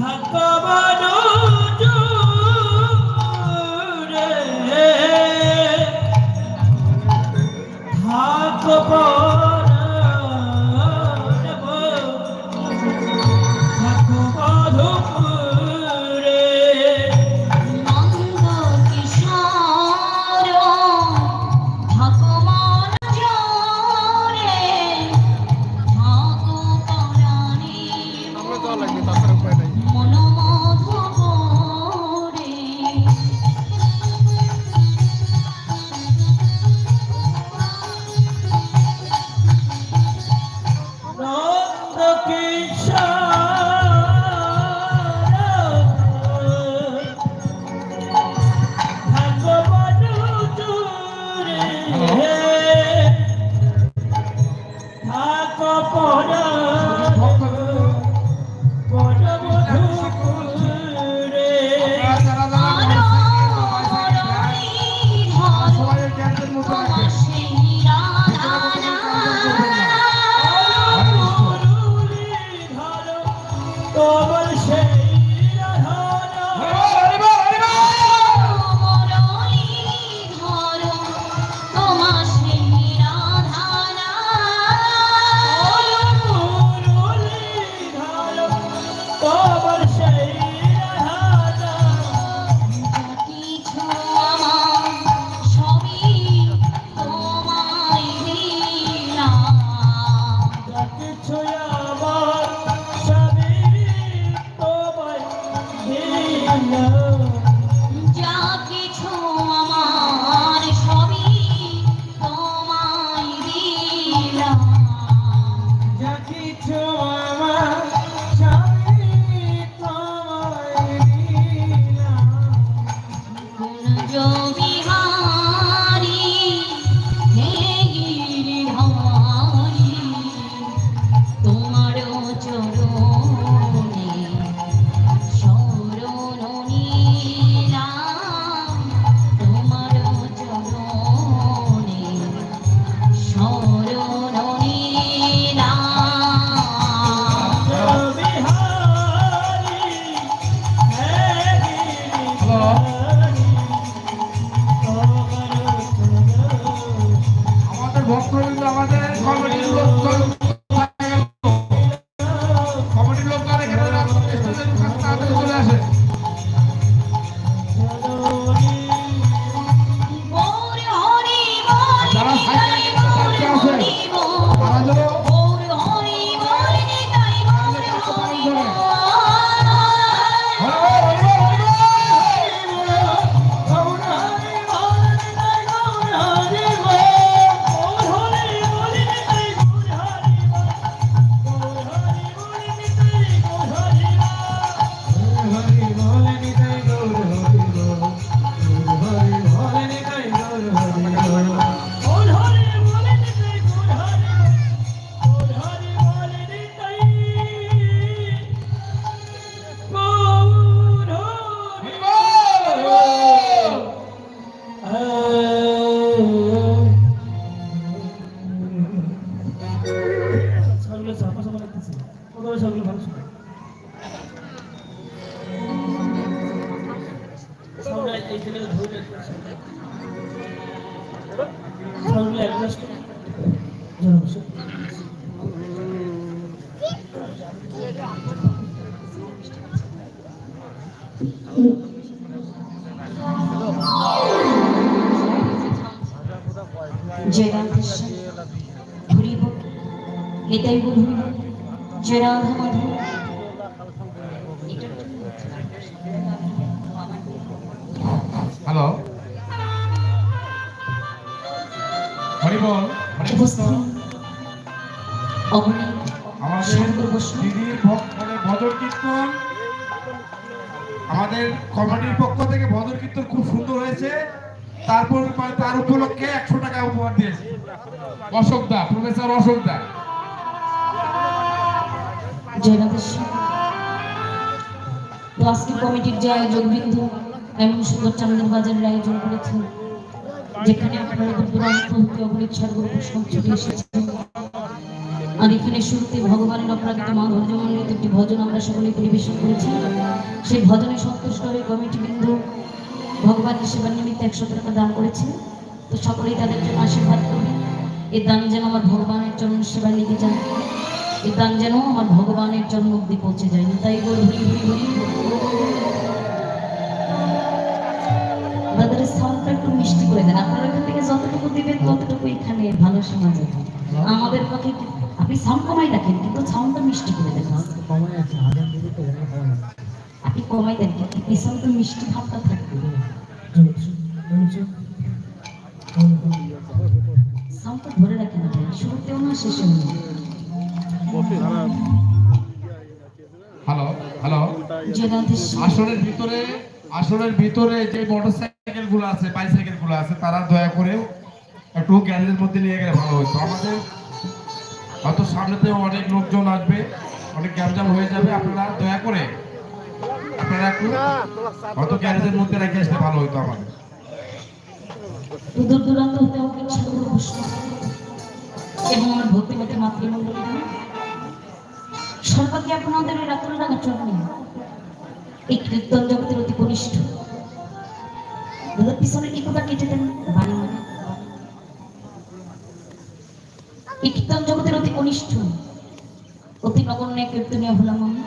থাকব সবগুলো এই ছেলে ধরে সবগুলো এক গ্লাস করে জল বসে জয় রাধেশ্যাম হরি বল নিতাই বল হরি বল জয় রাধা মাধব হ্যালো হরি বল হরি কৃষ্ণ অবনী। আমাদের শঙ্কর বসু দিদির ভক- ভজন কীর্তন। আমাদের কমিটির পক্ষ থেকে ভজন কীর্তন খুব সুন্দর হয়েছে। তারপর মানে তার উপলক্ষে একশো টাকা উপহার দিয়েছে। অশোক দা প্রফেসর অশোক দা। জয় রাধেশ্যাম তো আজকে কমিটির যে আয়োজক বৃন্দ। এমন সুন্দর চান্দের বাজারের আয়োজন করেছেন যেখানে আপনারা দূর দূরান্ত হতে সব আর এখানে শুরুতে ভগবানের অপরাজিত মা ভজমন্ডিত একটি ভজন আমরা সকলে পরিবেশন করেছি সেই ভজনে সন্তুষ্ট হয়ে কমিটি বিন্দু ভগবানের সেবার নিমিত্তে একশো টাকা দান করেছে তো সকলেই তাদের জন্য আশীর্বাদ করবেন এই দান যেন আমার ভগবানের চরণ সেবায় লেগে যায় এই দান যেন আমার ভগবানের জন্ম অব্দি পৌঁছে যায় তাই বলি করে দেন। আপনারা এখান থেকে যতটুকু দিবেন ততটুকু এখানে ভালো শোনা যাবে আমাদের পক্ষে কি- আপনি সাউন্ড কমাই রাখেন কিন্তু সাউন্ডটা মিষ্টি করে দেন আপনি কমাই দেন কিন্তু পিছন তো মিষ্টি ভাবটা থাকবে। সাউন্ডটা ধরে রাখেন আপনি শুরুতেও না শেষেও না। হ্যালো হ্যালো যে আসনের ভিতরে আসনের ভিতরে যে মোটরসাইকেল গুলো আছে বাইসাইকেলগুলো আছে, তারা দয়া করে একটু গ্যারেজের মধ্যে নিয়ে গেলে ভালো হতো। আমাদের হয়তো সামনেতে অনেক লোকজন আসবে, অনেক গ্যামজাম হয়ে যাবে, আপনারা দয়া করে আপনারা একটু হয়তো গ্যারেজের মধ্যে রেখে আসলে ভালো হতো আমাদের। আপনাদের রাত্র রাঙা চরণে এই কীর্তন জগতের অতি কনিষ্ঠ। দাদা পিছনে ইকোটা কেটে দেন বাড়ি মানে এই কীর্তন জগতের অতি কনিষ্ঠ অতি নগণ্য কীর্তনীয় হলাম আমি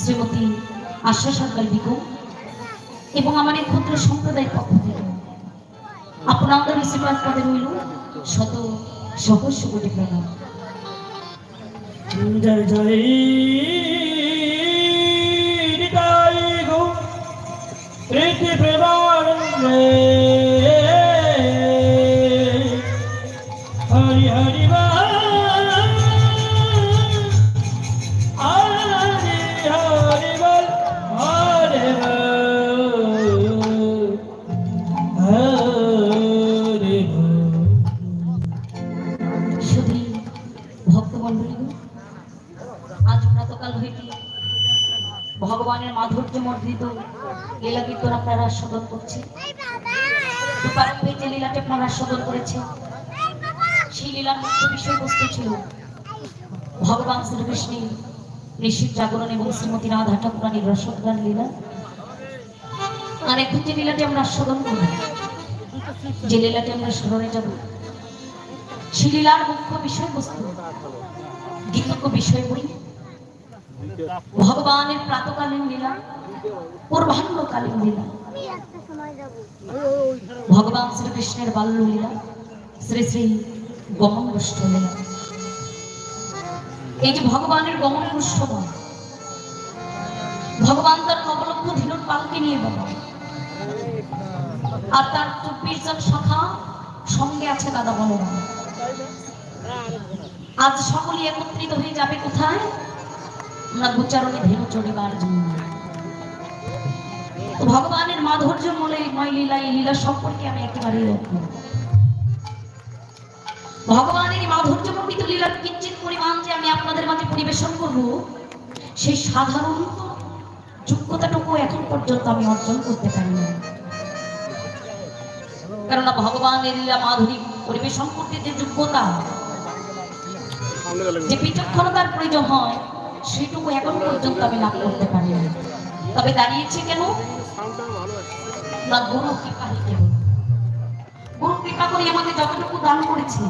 শ্রীমতী আশা সরকার বিকম এবং আমার এই ক্ষুদ্র সম্প্রদায়ের পক্ষ থেকে আপনাদের ঋষিপাত পদে রইল শত সহস্র কোটি প্রণাম জয় জয় প্রীতি প্রেমানন্দে আপনারা আস্বাদন করছে। যে লীলাটি আস্বাদন করেছে, সেই লীলার মুখ্য বিষয়বস্তু ছিল ভগবান শ্রীকৃষ্ণের ঋষির জাগরণ এবং শ্রীমতী রাধা ঠাকুরানীর লীলা। আর লীলাটি আমরা আস্বাদন করব, যে লীলাটি আমরা স্মরণে যাব, সেই লীলার মুখ্য বিষয়বস্তু দ্বিতীয় বিষয় বই ভগবানের প্রাতকালীন লীলা, পূর্বাহ্নকালীন লীলা। ভগবান শ্রীকৃষ্ণের বাল্য লীলা শ্রী শ্রী গমন লীলা এই যে ভগবানের গমন গোষ্ঠময় ভগবান তার নবলক্ষ ধীর পালকে নিয়ে বেড়ান আর তার চব্বিশ জন সখা সঙ্গে আছে দাদা বলরাম আজ সকলে একত্রিত হয়ে যাবে কোথায়? আমরা গোচারণে ধেনু চড়িবার জন্য। ভগবানের মাধুর্য মলে ময় লীলা এই লীলা সম্পর্কে আমি একেবারে রাখব ভগবানের মাধুর্য প্রকৃত লীলার কিঞ্চিত পরিমাণ যে আমি আপনাদের মাঝে পরিবেশন করব, সেই সাধারণ যোগ্যতাটুকু এখন পর্যন্ত আমি অর্জন করতে পারি না। কেননা ভগবানের লীলা মাধুরী পরিবেশন করতে যে যোগ্যতা, যে বিচক্ষণতার প্রয়োজন হয়, সেটুকু এখন পর্যন্ত আমি লাভ করতে পারি না। তবে দাঁড়িয়েছে কেন? গুরু কৃপা করে আমাকে যতটুকু দান করেছে